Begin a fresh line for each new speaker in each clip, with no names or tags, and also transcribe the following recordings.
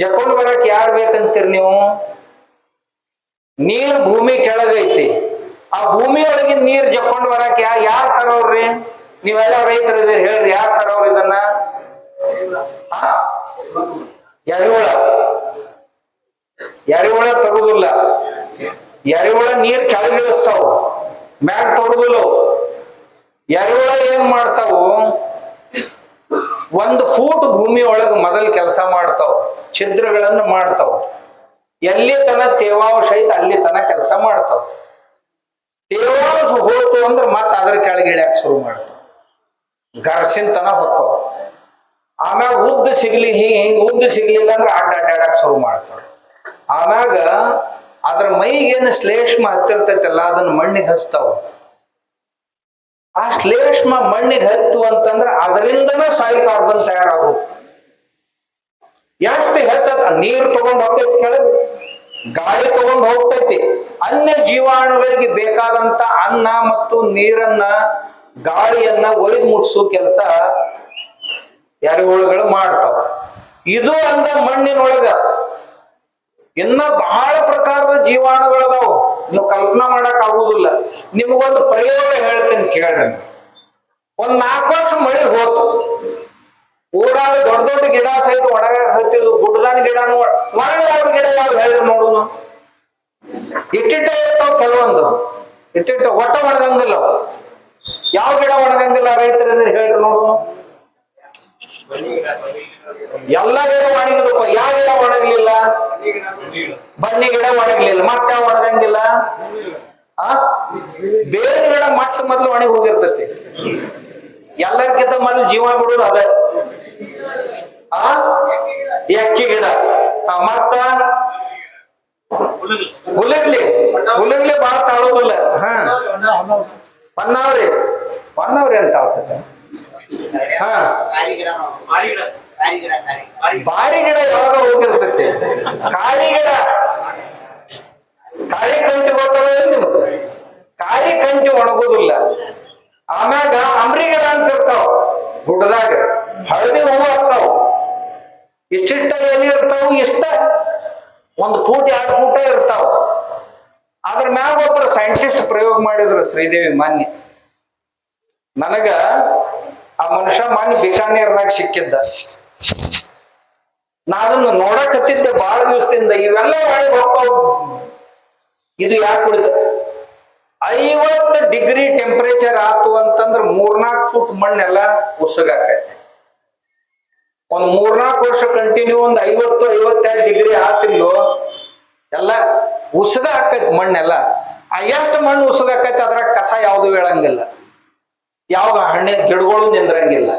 ಜಕೊಂಡ್ ಬರಕ್ ಯಾರ್ ಬೇಕಂತೀರಿ ನೀವು? ನೀರ್ ಭೂಮಿ ಕೆಳಗೈತಿ ಆ ಭೂಮಿ ಒಳಗೆ ನೀರ್ ಜಕ್ಕೊಂಡ್ ಬರಕ್ ಯಾ ಯಾರ್ ತರೋರ್ರಿ? ನೀವೆಲ್ಲ ರೈತರು ಇದೀರಿ ಹೇಳ್ರಿ ಯಾರ್ ತರೋರ್ ಇದನ್ನ? ಎರೆಹುಳ ಎರೆಹುಳ ತರುದಿಲ್ಲ. ಎರಿಹುಳ ನೀರ್ ಕೆಳಗಿಳಿಸ್ತಾವ ಮ್ಯಾಗ್ ತರುದಿಲ್ಲ ಎರಿಹುಳ ಏನ್ ಮಾಡ್ತಾವು? ಒಂದು ಫೂಟ್ ಭೂಮಿ ಒಳಗ ಮೊದಲು ಕೆಲಸ ಮಾಡ್ತಾವ, ಛಿದ್ರಗಳನ್ನು ಮಾಡ್ತಾವ. ಎಲ್ಲಿ ತನ ತೇವಾಂಶ ಐತಿ ಅಲ್ಲಿ ತನ ಕೆಲಸ ಮಾಡ್ತಾವ. ತೇವಾಂಶ ಹೋಯ್ತು ಅಂದ್ರೆ ಮತ್ತೆ ಅದ್ರ ಕೆಳಗೆ ಇಳ್ಯಾಕ ಶುರು ಮಾಡ್ತಾವ. ಗರ್ಸಿನ ತನ ಹೊತ್ತಾವ ಆಮ್ಯಾಗ ಉದ್ದ ಸಿಗ್ಲಿ ಹಿಂಗ್ ಹಿಂಗ್ ಉದ್ದ ಸಿಗ್ಲಿಲ್ಲ ಅಂದ್ರೆ ಅಡ್ಡ ಅಡ್ಡಾಡಕ್ ಶುರು ಮಾಡ್ತಾವ. ಆಮ್ಯಾಗ ಅದ್ರ ಮೈಗೇನು ಶ್ಲೇಷ್ಮ ಹತ್ತಿರ್ತೈತಲ್ಲ, ಅದನ್ನ ಮಣ್ಣಿಗೆ ಹಚ್ತಾವ. ಆ ಶ್ಲೇಷ್ಮ ಮಣ್ಣಿಗೆ ಹತ್ತು ಅಂತಂದ್ರೆ ಅದರಿಂದನೇ ಸಾಯಿಲ್ ಕಾರ್ಬನ್ ತಯಾರಾಗು ಎಷ್ಟು ಹೆಚ್ಚದ ನೀರು ತಗೊಂಡ್ ಹೋಗ್ತೈತಿ ಕೆಳಗೆ ಗಾಳಿ ತಗೊಂಡ್ ಹೋಗ್ತೈತಿ. ಅನ್ಯ ಜೀವಾಣುಗಳಿಗೆ ಬೇಕಾದಂತ ಅನ್ನ ಮತ್ತು ನೀರನ್ನ, ಗಾಳಿಯನ್ನ ಒಯ್ದು ಮುಟ್ಸೋ ಕೆಲಸ ಎರೆಹುಳುಗಳು ಮಾಡ್ತಾವ. ಇದು ಅಂದ ಮಣ್ಣಿನೊಳಗ. ಇನ್ನ ಬಹಳ ಪ್ರಕಾರದ ಜೀವಾಣುಗಳದಾವು. ನೀವು ಕಲ್ಪನಾ ಮಾಡಕ್ ಆಗುದಿಲ್ಲ. ನಿಮಗೊಂದು ಪ್ರಯೋಗ ಹೇಳ್ತೇನೆ ಕೇಳ್ರಿ. ಒಂದ್ ನಾಲ್ಕು ವರ್ಷ ಮಳೆ ಹೋತು. ಊರಾಗ ದೊಡ್ಡ ದೊಡ್ಡ ಗಿಡ ಸಹಿತ ಒಣಗ ಹತ್ತಿದ್ವು ಗುಡ್ಡದಾನ ಗಿಡ ಒಣಗದಾವ ಗಿಡ ಯಾವ ಹೇಳ್ರಿ ನೋಡುವ ಇಟ್ಟಿಟ್ಟ ಇರ್ತಾವ ಕೆಲವೊಂದು. ಇಟ್ಟಿಟ್ಟ ಒಟ್ಟ ಒಣಗಂಗಿಲ್ಲ. ಯಾವ ಗಿಡ ಒಣಗಂಗಿಲ್ಲ ರೈತರ ಹೇಳ್ರಿ ನೋಡು ಎಲ್ಲ ಗಿಡ ಒಣಗಿದಪ್ಪ. ಯಾವ ಗಿಡ ಒಣಗಲಿಲ್ಲ? ಬನ್ನಿ ಗಿಡ ಒಣಗಲಿಲ್ಲ. ಮತ್ತೆ ಒಣಗಂಗಿಲ್ಲ? ಆ? ಬೇರೆ ಗಿಡ ಮತ್ತೆ ಮೊದಲು ಒಣಗಿ ಹೋಗಿರ್ತೈತಿ. ಎಲ್ಲರಿಗಿಂತ ಮೊದಲು ಜೀವ ಬಿಡೋದು ಅದ. ಆ? ಎಕ್ಕಿ ಗಿಡ. ಮತ್ತ? ಹುಲಗ್ಲಿ. ಹುಲಗ್ಲಿ ಬಾಳ ತಾಳೋದಿಲ್ಲ. ಹಾ. ಪನ್ನಾವ್ರಿ. ಪನ್ನಾವ್ರಿ ಅಂತ ಹಾ. ಬಾರಿ ಗಿಡ ಯಾವಾಗ ಹೋಗಿರ್ತೈತೆ. ಕಾಳಿ ಗಿಡ. ಕಾಳಿ ಕಂಟಿ ಗೊತ್ತದ ಕಾಳಿ ಕಂಟಿ ಒಣಗುದಿಲ್ಲ ಆಮ್ಯಾಗ ಅಂಬ್ರಿ ಗಿಡ ಅಂತ ಇರ್ತಾವ ಗುಡ್ಡದಾಗ. ಹಳದಿ ಹೂವು ಆಗ್ತಾವ. ಇಷ್ಟಿಷ್ಟ ಎಲೆ ಇರ್ತಾವ, ಇಷ್ಟ ಒಂದು ಫೂಟ್ ಎರಡು ಫೂಟ ಇರ್ತಾವ. ಅದ್ರ ಮ್ಯಾಗ ಒಬ್ಬರು ಸೈಂಟಿಸ್ಟ್ ಪ್ರಯೋಗ ಮಾಡಿದ್ರು ಶ್ರೀದೇವಿ ಮಾನ್ಯ. ನನಗ ಆ ಮನುಷ್ಯ ಮಾನ್ಯ ಬಿಕಾನೇರ್ನಾಗ ಸಿಕ್ಕಿದ್ದ. ನಾ ಅದನ್ನು ನೋಡಕ್ ಹತ್ತಿದ್ದೆ ಬಹಳ ದಿವಸದಿಂದ. ಇವೆಲ್ಲ ಹೇಳಿ ಹೋಗ್ತಾವ ಇದು ಯಾಕೆ ಉಳಿತ? ಐವತ್ತು ಡಿಗ್ರಿ ಟೆಂಪರೇಚರ್ ಆತು ಅಂತಂದ್ರ ಮೂರ್ನಾಲ್ಕು ಫುಟ್ ಮಣ್ಣೆಲ್ಲ ಉಸುಗಾಕೈತೆ ಒಂದ್ ಮೂರ್ನಾಲ್ಕು ವರ್ಷ ಕಂಟಿನ್ಯೂ ಒಂದು ಐವತ್ತು, ಐವತ್ತೆರಡು ಡಿಗ್ರಿ ಆತಿಲ್ಲೋ, ಎಲ್ಲ ಉಸುಗ ಆಕೈತಿ ಮಣ್ಣೆಲ್ಲ. ಆ ಎಷ್ಟು ಮಣ್ಣು ಉಸುಗ ಆಕೈತಿ ಅದ್ರಾಗ ಕಸ ಯಾವ್ದು ಹೇಳಂಗಿಲ್ಲ. ಯಾವ ಹಣ್ಣಿನ ಗಿಡಗಳು ನಿಂದ್ರಂಗಿಲ್ಲ.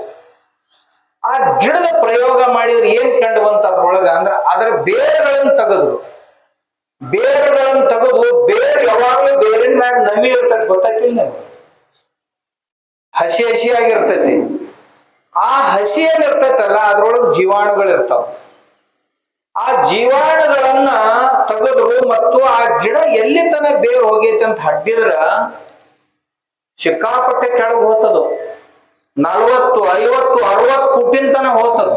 ಆ ಗಿಡದ ಪ್ರಯೋಗ ಮಾಡಿದ್ರೆ ಏನ್ ಕಂಡು ಬಂತ ಅದ್ರೊಳಗ? ಅಂದ್ರ ಅದರ ಬೇರುಗಳನ್ನು ತೆಗೆದ್ರು. ಬೇರುಗಳನ್ನು ತೆಗೆದು ಬೇರು ಯಾವಾಗ್ಲೂ ಬೇರಿನ ಮ್ಯಾಗ ನಮಿ ಇರ್ತೈತಿ ಗೊತ್ತಾಯ್ತಿಲ್ಲ ನಮ್ಗೆ? ಹಸಿ ಹಸಿಯಾಗಿರ್ತೈತಿ. ಆ ಹಸಿ ಏನಿರ್ತೈತಲ್ಲ ಅದ್ರೊಳಗೆ ಜೀವಾಣುಗಳು ಇರ್ತಾವ. ಆ ಜೀವಾಣುಗಳನ್ನ ತೆಗೆದ್ರು ಮತ್ತು ಆ ಗಿಡ ಎಲ್ಲಿ ತನಕ ಬೇರು ಹೋಗೈತೆ ಅಂತ ಹಡ್ಡಿದ್ರ ಸಿಕ್ಕಾಪಟ್ಟೆ ಕೆಳಗೆ ಹೋತದು. ನಲವತ್ತು, ಐವತ್ತು, ಅರವತ್ತು ಕುಟ್ಟಿನ ತನ ಹೋತದು.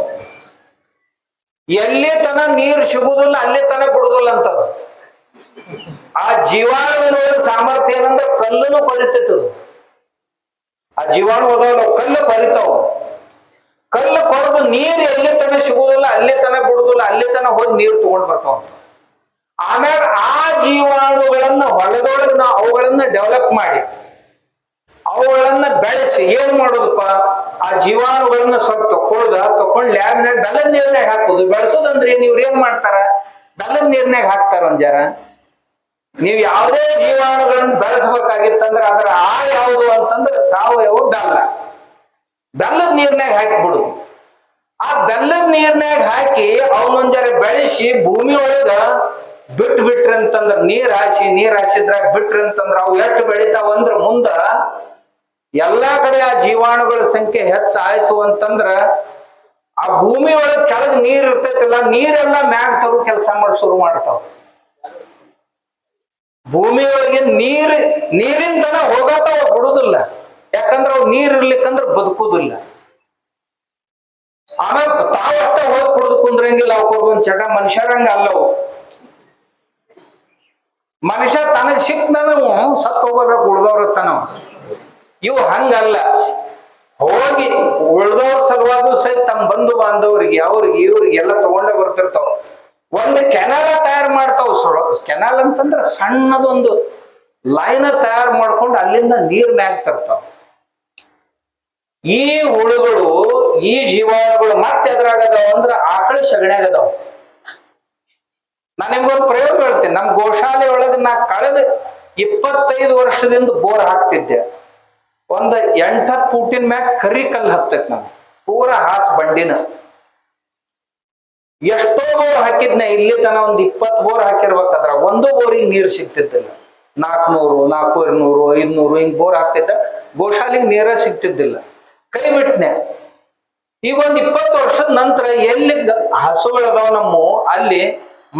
ಎಲ್ಲಿ ತನ ನೀರು ಸಿಗುದಿಲ್ಲ, ಅಲ್ಲಿ ತನ ಬಿಡುದಿಲ್ಲ ಅಂತ ಆ ಜೀವಾಣು ಸಾಮರ್ಥ್ಯ ಏನಂದ್ರೆ ಕಲ್ಲನ್ನು ಕೊರಿತಿತ್ತು ಆ ಜೀವಾಣು ಅದಾವಲ್ಲ ಕಲ್ಲು ಕೊರಿತಾವ. ಕಲ್ಲು ಕೊರೆದು ನೀರು ಎಲ್ಲಿ ತನ ಸಿಗುದಿಲ್ಲ, ಅಲ್ಲಿ ತನ ಬಿಡುದಿಲ್ಲ, ಅಲ್ಲಿ ತನ ಹೋಗಿ ನೀರು ತಗೊಂಡ್ ಬರ್ತಾವ. ಆಮೇಲೆ ಆ ಜೀವಾಣುಗಳನ್ನ ಹೊಲದೊಳಗೆ ನಾವು ಅವುಗಳನ್ನ ಡೆವಲಪ್ ಮಾಡಿ ಅವುಗಳನ್ನ ಬೆಳೆಸಿ ಏನ್ ಮಾಡೋದಪ್ಪ? ಆ ಜೀವಾಣುಗಳನ್ನ ಸ್ವಲ್ಪ ತಕೊಳ್ಳೋದ ತಕೊಂಡ್ ಲ್ಯಾಬ್ನಾಗ ಬೆಲ್ಲದ ನೀರ್ನಾಗ ಹಾಕೋದು. ಬೆಳೆಸೋದಂದ್ರೆ ಏನ್ ಇವ್ರು ಏನ್ ಮಾಡ್ತಾರ? ಬೆಲ್ಲದ ನೀರ್ನಾಗ ಹಾಕ್ತಾರ ಒಂದ್ ಜರ ನೀವ್ ಯಾವುದೇ ಜೀವಾಣುಗಳನ್ನ ಬೆಳೆಸ್ಬೇಕಾಗಿತ್ತಂದ್ರ ಅದರ ಆ ಯಾವುದು ಅಂತಂದ್ರೆ ಸಾವಯವ ಬೆಲ್ಲ. ಬೆಲ್ಲದ ನೀರ್ನಾಗ ಹಾಕಿಬಿಡು. ಆ ಬೆಲ್ಲದ ನೀರ್ನಾಗ ಹಾಕಿ ಅವನೊಂದ್ ಬೆಳೆಸಿ ಭೂಮಿ ಒಳಗ ಬಿಟ್ಟು ಬಿಟ್ರಿ ಅಂತಂದ್ರ ನೀರ್ ಹಾಸಿ, ನೀರ್ ಹಾಸಿದ್ರಾಗ ಬಿಟ್ರಿ ಅಂತಂದ್ರ ಅವು ಎಷ್ಟು ಬೆಳಿತಾವ ಅಂದ್ರ ಮುಂದ ಎಲ್ಲಾ ಕಡೆ ಆ ಜೀವಾಣುಗಳ ಸಂಖ್ಯೆ ಹೆಚ್ಚಾಯ್ತು ಅಂತಂದ್ರ ಆ ಭೂಮಿ ಒಳಗೆ ಕೆಳಗ್ ನೀರ್ ಇರ್ತೈತಿಲ್ಲ, ನೀರೆಲ್ಲ ಮ್ಯಾಗ ತರು ಕೆಲಸ ಮಾಡಿ ಶುರು ಮಾಡ್ತಾವ. ಭೂಮಿ ಒಳಗೆ ನೀರ್, ನೀರಿನ ಜನ ಹೋಗತಾವ ಬಿಡುದಿಲ್ಲ. ಯಾಕಂದ್ರ ಅವು ನೀರ್ ಇರ್ಲಿಕ್ಕಂದ್ರ ಬದುಕುದಿಲ್ಲ. ಆಮೇಲೆ ತಾವತ್ತ ಹೋಗಿ ಕುಡಿದು ಕುಂದ್ರಂಗಿಲ್ಲ ಕುಡ್ದು ಚಟ ಮನುಷ್ಯರಂಗ ಅಲ್ಲವು. ಮನುಷ್ಯ ತನಗ್ ಸಿಕ್ನನು ಸತ್ ಹೋಗೋದ್ರ ಕುಡ್ದವ್ರ ತನವ ಇವು ಹಂಗಲ್ಲ. ಹೋಗಿ ಉಳ್ದೋರ್ ಸಲುವಾಗ ಸಹಿತ ತಮ್ಮ ಬಂಧು ಬಾಂಧವ್ರಿಗೆ, ಅವ್ರಿಗೆ, ಇವ್ರಿಗೆ ಎಲ್ಲ ತಗೊಂಡೇ ಬರ್ತಿರ್ತಾವ. ಒಂದು ಕೆನಾಲ ತಯಾರು ಮಾಡ್ತಾವ ಸೊಳ, ಕೆನಾಲ್ ಅಂತಂದ್ರೆ ಸಣ್ಣದೊಂದು ಲೈನ್ ತಯಾರು ಮಾಡ್ಕೊಂಡು ಅಲ್ಲಿಂದ ನೀರ್ ಮ್ಯಾಗ್ ತರ್ತಾವ. ಈ ಹುಳುಗಳು, ಈ ಜೀವಾಣುಗಳು ಮತ್ತೆ ಎದುರಾಗದಾವ ಅಂದ್ರೆ ಆಕಳ ಸಗಣಿಯಾಗದಾವ. ನಾನು ನಿಮ್ಗೊಂದು ಪ್ರಯೋಗ ಹೇಳ್ತೀನಿ. ನಮ್ಮ ಗೋಶಾಲೆ ಒಳಗೆ ನಾ ಕಳೆದ ಇಪ್ಪತ್ತೈದು ವರ್ಷದಿಂದ ಬೋರ್ ಹಾಕ್ತಿದ್ದೆ. ಒಂದ್ ಹತ್ತು ಫೂಟಿನ ಮ್ಯಾಗ ಕರಿ ಕಲ್ಲು ಹತ್ತೈತ್ ನಾನು ಪೂರ ಹಾಸ್ ಬಂಡಿನ. ಎಷ್ಟೋ ಬೋರ್ ಹಾಕಿದ್ನ, ಇಲ್ಲಿ ತನ ಒಂದ್ ಇಪ್ಪತ್ ಬೋರ್ ಹಾಕಿರ್ಬೇಕಾದ್ರ ಒಂದು ಬೋರಿಗೆ ನೀರು ಸಿಗ್ತಿದ್ದಿಲ್ಲ. ನಾಲ್ಕುನೂರು ನಾಲ್ಕೂವರೆ ನೂರು ಐದ್ನೂರು ಹಿಂಗ್ ಬೋರ್ ಹಾಕ್ತಿದ್ದ, ಗೋಶಾಲಿಗೆ ನೀರ ಸಿಗ್ತಿದ್ದಿಲ್ಲ. ಕೈ ಬಿಟ್ನೆ. ಈಗ ಒಂದ್ ಇಪ್ಪತ್ತು ವರ್ಷದ ನಂತರ ಎಲ್ಲಿ ಹಸುಗಳದಾವ ನಮ್ಮ, ಅಲ್ಲಿ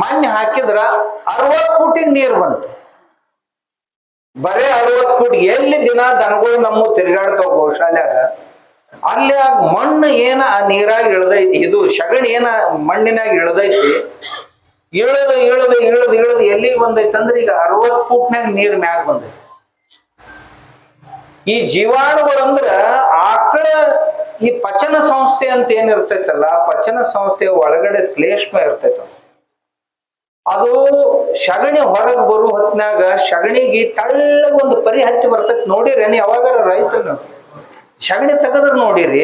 ಮಣ್ಣು ಹಾಕಿದ್ರ ಅರವತ್ ಫೂಟಿಗೆ ನೀರು ಬಂತು. ಬರೇ ಅರವತ್ ಫುಟ್, ಎಲ್ಲಿ ದಿನ ದನಗಳು ನಮ್ಮ ತಿರುಗಾಡ್ತಾವ ಗೋಶಾಲ್ಯಾಗ, ಅಲ್ಲಿ ಆ ಮಣ್ಣು ಏನ ಆ ನೀರಾಗಿ ಇಳದೈತಿ, ಇದು ಸಗಣಿ ಏನ ಮಣ್ಣಿನಾಗ ಇಳದೈತಿ, ಇಳದು ಇಳದು ಇಳದು ಇಳದು ಎಲ್ಲಿಗೆ ಬಂದೈತಿ ಅಂದ್ರೆ ಈಗ ಅರವತ್ ಫೂಟ್ನಾಗ ನೀರ್ ಮ್ಯಾಗ ಬಂದೈತಿ. ಈ ಜೀವಾಣುಗಳಂದ್ರ ಆಕಳ ಈ ಪಚನ ಸಂಸ್ಥೆ ಅಂತ ಏನಿರ್ತೈತಲ್ಲ ಪಚನ ಸಂಸ್ಥೆ ಒಳಗಡೆ ಶ್ಲೇಷ್ಮ ಇರ್ತೈತಲ್ಲ. ಅದು ಸಗಣಿ ಹೊರಗೆ ಬರುವ ಹೊತ್ನ್ಯಾಗ ಸಗಣಿಗೆ ತಳ್ಳಗ ಒಂದು ಪರಿ ಹತ್ತಿ ಬರ್ತೈತಿ ನೋಡಿರಿ ನೀ ಯಾವಾಗಾರ ರೈತನು. ಸಗಣಿ ತೆಗದ್ರ ನೋಡಿರಿ.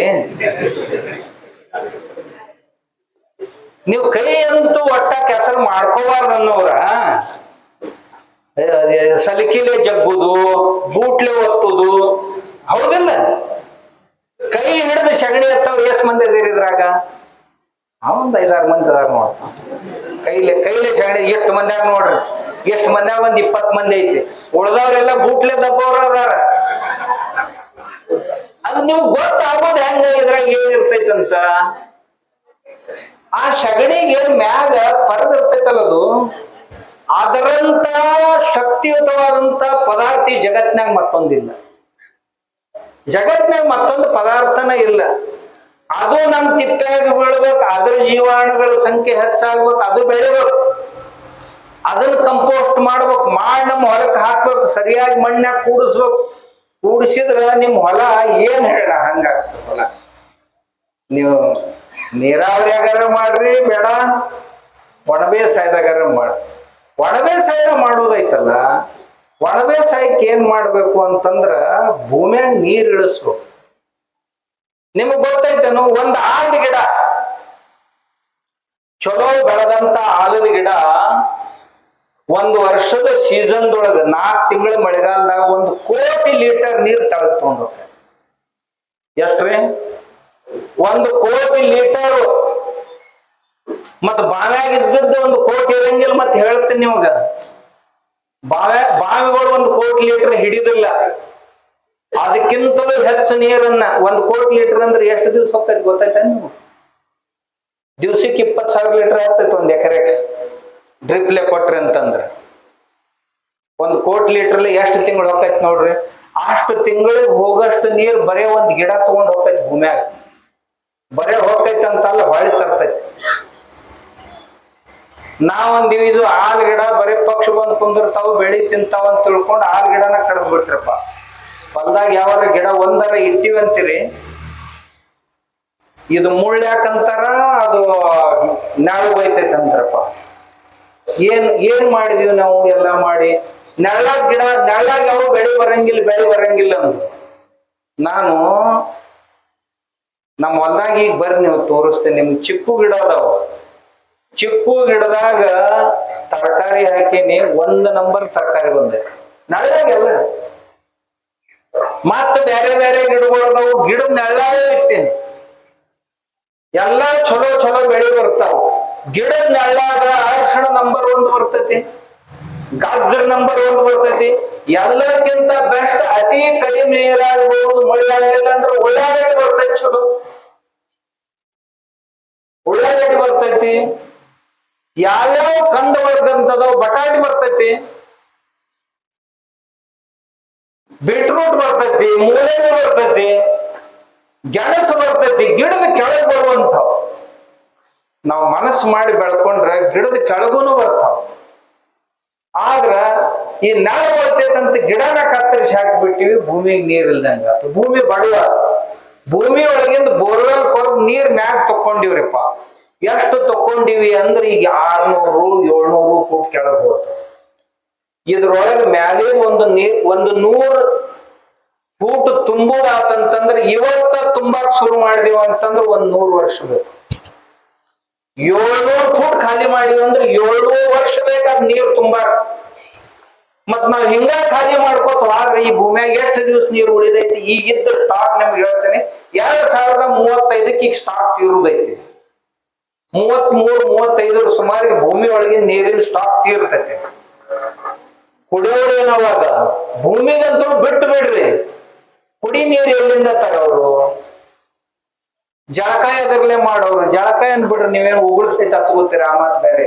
ನೀವು ಕೈ ಅಂತೂ ಒಟ್ಟ ಕೆಸರು ಮಾಡ್ಕೋಬಾರ್ದು ಅನ್ನೋರ ಸಲಿಕಿಲೆ ಜಗ್ಗುದು, ಬೂಟ್ಲೆ ಒತ್ತುದು. ಹೌದಿಲ್ಲ? ಕೈ ಹಿಡಿದು ಸಗಣಿ ಎತ್ತವ್ ಎಸ್ ಮಂದಿ ಇದ್ರಾಗ? ಒಂದ್ ಐದಾರು ಮಂದಿ ಅದಾರ ನೋಡ. ಕೈಲೆ ಕೈಲೆ ಸಗಣಿ ಎಷ್ಟು ಮಂದ್ಯಾಗ ನೋಡ್ರಿ? ಎಷ್ಟು ಮಂದ್ಯಾಗ ಒಂದ್ ಇಪ್ಪತ್ ಮಂದಿ ಐತಿ. ಉಳ್ದವ್ರೆಲ್ಲ ಬೂಟ್ಲೆ ದಬ್ಬವ್ರ ಅದಾರ. ಅದು ನಿಮ್ಗೆ ಗೊತ್ತಾಗೋದು ಹೆಂಗ ಇದ್ರಾಗ ಏನಿರ್ತೈತಂತ ಆ ಸಗಣಿಗೆ ಮ್ಯಾಗ ಪರದಿರ್ತೈತಲ್ಲ ಅದು? ಅದರಂತ ಶಕ್ತಿಯುತವಾದಂತ ಪದಾರ್ಥ ಈ ಜಗತ್ನಾಗ ಮತ್ತೊಂದಿಲ್ಲ. ಜಗತ್ನಾಗ ಮತ್ತೊಂದು ಪದಾರ್ಥನ ಇಲ್ಲ. ಅದು ನಮ್ ತಿಪ್ಪ್ಯಾಗ ಬೀಳ್ಬೇಕು, ಅದ್ರ ಜೀವಾಣುಗಳ ಸಂಖ್ಯೆ ಹೆಚ್ಚಾಗ್ಬೇಕು, ಅದು ಬೆಳಿಬೇಕು. ಅದನ್ನ ಕಂಪೋಸ್ಟ್ ಮಾಡ್ಬೇಕು, ಮಾಡಿ ನಮ್ಮ ಹೊಲಕ್ಕೆ ಹಾಕ್ಬೇಕು, ಸರಿಯಾಗಿ ಮಣ್ಣಾಗ ಕೂಡಿಸ್ಬೇಕು. ಕೂಡಿಸಿದ್ರ ನಿಮ್ಮ ಹೊಲ ಏನ್ ಹೇಳ ಹಂಗಾಗ್ತದೆ ಹೊಲ. ನೀವು ನೀರಾವರಿಯಾಗಾರ ಮಾಡ್ರಿ, ಬೇಡ. ಒಣ ಸಾಯ್ದಾಗಾರ ಮಾಡ್ರಿ ಒಣ ಬೇಸಾಯ ಮಾಡೋದೈತಲ್ಲ ಒಣ ಸಾಯಕ್ಕೆ ಏನ್ ಮಾಡ್ಬೇಕು ಅಂತಂದ್ರ ಭೂಮಿಯಾಗ ನೀರ್ ಇಳಿಸ್ಬೇಕು. ನಿಮಗ್ ಗೊತ್ತೈತೇನು ಒಂದ್ ಆಲದ ಗಿಡ. ಚಲೋ ಬೆಳೆದಂತ ಆಲದ ಗಿಡ ಒಂದು ವರ್ಷದ ಸೀಸನ್ದೊಳಗ ನಾಲ್ಕು ತಿಂಗಳ ಮಳೆಗಾಲದಾಗ ಒಂದು ಕೋಟಿ ಲೀಟರ್ ನೀರ್ ತಳಗ್ ತಗೊಂಡ್ ಎಷ್ಟ್ರಿ ಒಂದು ಕೋಟಿ ಲೀಟರ್. ಮತ್ ಬಾವ್ಯಾಗ ಇದ್ದದ್ದು ಒಂದು ಕೋಟಿ ಇರಂಗಿಲ್ಲ ಮತ್ತೆ ಹೇಳ್ತೀನಿ ನಿಮಗ. ಬಾವ್ಯಾ ಬಾವಿಗಳು ಒಂದು ಕೋಟಿ ಲೀಟರ್ ಹಿಡಿದಿಲ್ಲ. ಅದಕ್ಕಿಂತಲೂ ಹೆಚ್ಚು ನೀರನ್ನ ಒಂದು ಕೋಟಿ ಲೀಟರ್ ಅಂದ್ರೆ ಎಷ್ಟು ದಿವ್ಸ ಹೋಗ್ತೈತಿ ಗೊತ್ತೈತೆ ನೀವು ದಿವ್ಸಕ್ಕೆ ಇಪ್ಪತ್ತು ಸಾವಿರ ಲೀಟರ್ ಆಗ್ತೈತೆ ಒಂದ್ ಎಕರೆಗೆ ಡ್ರಿಪ್ಲೆ ಕೊಟ್ರಿ ಅಂತಂದ್ರೆ. ಒಂದು ಕೋಟಿ ಲೀಟರ್ಲಿ ಎಷ್ಟು ತಿಂಗಳು ಹೋಗ್ತೈತೆ ನೋಡ್ರಿ? ಅಷ್ಟು ತಿಂಗಳಿಗೆ ಹೋಗಷ್ಟು ನೀರು ಬರೇ ಒಂದ್ ಗಿಡ ತಗೊಂಡ್ ಹೋಗ್ತೈತೆ ಭೂಮ್ಯಾಗ. ಬರೇ ಅಂತ ಅಂತಲ್ಲ ಹೊಳಿ ತರ್ತೈತಿ. ನಾವೊಂದಿವ್ ಇದು ಆಲ್ ಗಿಡ ಬರೀ ಪಕ್ಷ ಬಂದು ಕುಂದಿರ್ತಾವ, ಬೆಳಿ ತಿಂತಾವ ಅಂತ ತಿಳ್ಕೊಂಡು ಆಲ್ ಗಿಡನ ಕಡ್ದು ಬಿಟ್ರಪ್ಪ. ಹೊಲ್ದಾಗ ಯಾವಾರ ಗಿಡ ಒಂದರ ಇಟ್ಟಿವಿ ಅಂತೀರಿ? ಇದು ಮುಳ್ಳ್ಯಾಕಂತಾರ ಅದು ನೆರಳು ಬೈತೈತೆ ಅಂತಾರಪ್ಪ ಏನ್ ಏನ್ ಮಾಡಿದೀವಿ ನಾವು ಎಲ್ಲ ಮಾಡಿ? ನೆಳ್ಳ ಗಿಡ, ನೆರಳಾಗ ಯಾವ ಬೆಳೆ ಬರಂಗಿಲ್ಲ ಬೆಳೆ ಬರಂಗಿಲ್ಲ ಅಂತ ನಾನು ನಮ್ಮ ಹೊಲ್ದಾಗ ಈಗ ಬರ್ರಿ ನೀವು, ತೋರಿಸ್ತೇನೆ. ನಿಮ್ಗೆ ಚಿಕ್ಕು ಗಿಡ ಅದಾವ. ಚಿಕ್ಕು ಗಿಡದಾಗ ತರಕಾರಿ ಹಾಕೀನಿ, ಒಂದ್ ನಂಬರ್ ತರಕಾರಿ ಬಂದೈತೆ. ನೆಳ್ಳಾಗೆಲ್ಲ ಮತ್ತ ಬೇರೆ ಬೇರೆ ಗಿಡಗಳು ಅದಾವು ಗಿಡ ನೆಳ್ಳಾಗೆ ಇರ್ತೀನಿ ಎಲ್ಲಾ ಚಲೋ ಚಲೋ ಬೆಳೆ ಬರ್ತಾವ. ಗಿಡ ನೆಳ್ಳಾಗ ಅರ್ಶಿಣ ನಂಬರ್ ಒಂದ್ ಬರ್ತೈತಿ, ಗಾಜರ್ ನಂಬರ್ ಒಂದ್ ಬರ್ತೈತಿ. ಎಲ್ಲಕ್ಕಿಂತ ಬೆಸ್ಟ್ ಅತಿ ಕಡಿಮೆ ನೀರಾಗಬಹುದು ಮಳೆ ಅಂದ್ರೆ ಉಳ್ಳಾಗಡ್ಡಿ ಬರ್ತೈತಿ ಚಲೋ ಉಳ್ಳಾಗಡ್ಡಿ ಬರ್ತೈತಿ. ಯಾವ್ಯಾವ ಕಂದ ವರ್ಗ ಅಂತದ ಬಟಾಟಿ ಬರ್ತೈತಿ. ಬೀಟ್ರೂಟ್ ಬರ್ತೈತಿ ಮೂಳೆ ಬರ್ತೈತಿ, ಗೆಣಸು ಬರ್ತೈತಿ, ಗಿಡದ ಕೆಳಗೆ ಬರುವಂಥವು. ನಾವು ಮನಸ್ಸು ಮಾಡಿ ಬೆಳ್ಕೊಂಡ್ರೆ ಗಿಡದ ಕೆಳಗೂನು ಬರ್ತಾವ. ಆದ್ರ ಈ ನೆಲ ಬರ್ತೈತಂತ ಗಿಡನ ಕತ್ತರಿಸಿ ಹಾಕಿಬಿಟ್ಟಿವಿ, ಭೂಮಿಗೆ ನೀರ್ ಇಲ್ದಂಗ ಭೂಮಿ ಬಡವ. ಭೂಮಿ ಒಳಗಿಂದ ಬೋರ್ವೆಲ್ ಕೊರ್ದ್ ನೀರ್ ಮ್ಯಾಗ ತಕೊಂಡಿವ್ರಿಪ್ಪ ಎಷ್ಟು ತಕ್ಕೊಂಡಿವಿ ಅಂದ್ರೆ ಈಗ ಆರ್ನೂರು, ಏಳ್ನೂರು ಫುಟ್ ಕೆಳಗೆ ಹೋಗ್ತದೆ ಇದ್ರೊಳಗೆ ಮ್ಯಾಲೆ ಒಂದು ನೀರ್ ಒಂದು ನೂರು ಫೂಟ್ ತುಂಬೋದಾತಂತಂದ್ರೆ ಇವತ್ತ ತುಂಬಾಕ್ ಶುರು ಮಾಡಿದೀವಿ ಅಂತಂದ್ರೆ ಒಂದ್ ನೂರು ವರ್ಷ ಬೇಕು. ಏಳ್ನೂರು ಫೂಟ್ ಖಾಲಿ ಮಾಡಿವಿ ಅಂದ್ರೆ ಏಳ್ನೂರು ವರ್ಷ ಬೇಕಾದ ನೀರು ತುಂಬಾಕ್. ಮತ್ ನಾವ್ ಹಿಂಗ ಖಾಲಿ ಮಾಡ್ಕೋತ ಆದ್ರೆ ಈ ಭೂಮಿಯಾಗ ಎಷ್ಟು ದಿವಸ ನೀರು ಉಳಿದೈತಿ? ಈಗಿದ್ದ ಸ್ಟಾಕ್ ನಿಮ್ಗೆ ಹೇಳ್ತೇನೆ, ಎರಡ್ ಸಾವಿರದ ಮೂವತ್ತೈದಕ್ಕೆ ಈಗ ಸ್ಟಾಕ್ ತೀರುದೈತಿ. ಮೂವತ್ಮೂರು ಮೂವತ್ತೈದರ ಸುಮಾರಿಗೆ ಭೂಮಿ ನೀರಿನ ಸ್ಟಾಕ್ ತೀರ್ತೈತಿ. ಕುಡಿಯೋರು ಏನವಾಗ ಭೂಮಿಗಂತೂ ಬಿಟ್ಟು ಬಿಡ್ರಿ ಕುಡಿ ನೀರು ಎಲ್ಲಿಂದ ತರೋರು? ಜಳಕಾಯ ಎದರ್ಲೆ ಮಾಡೋರು. ಜಳಕ ಅಂದ್ಬಿಡ್ರಿ ಬಿಡ್ರಿ ನೀವೇನು ಉಗುಳ್ಸೈತೆ ಹಚ್ಕೋತೀರ ಆ ಮಾತು ಬೇರೆ.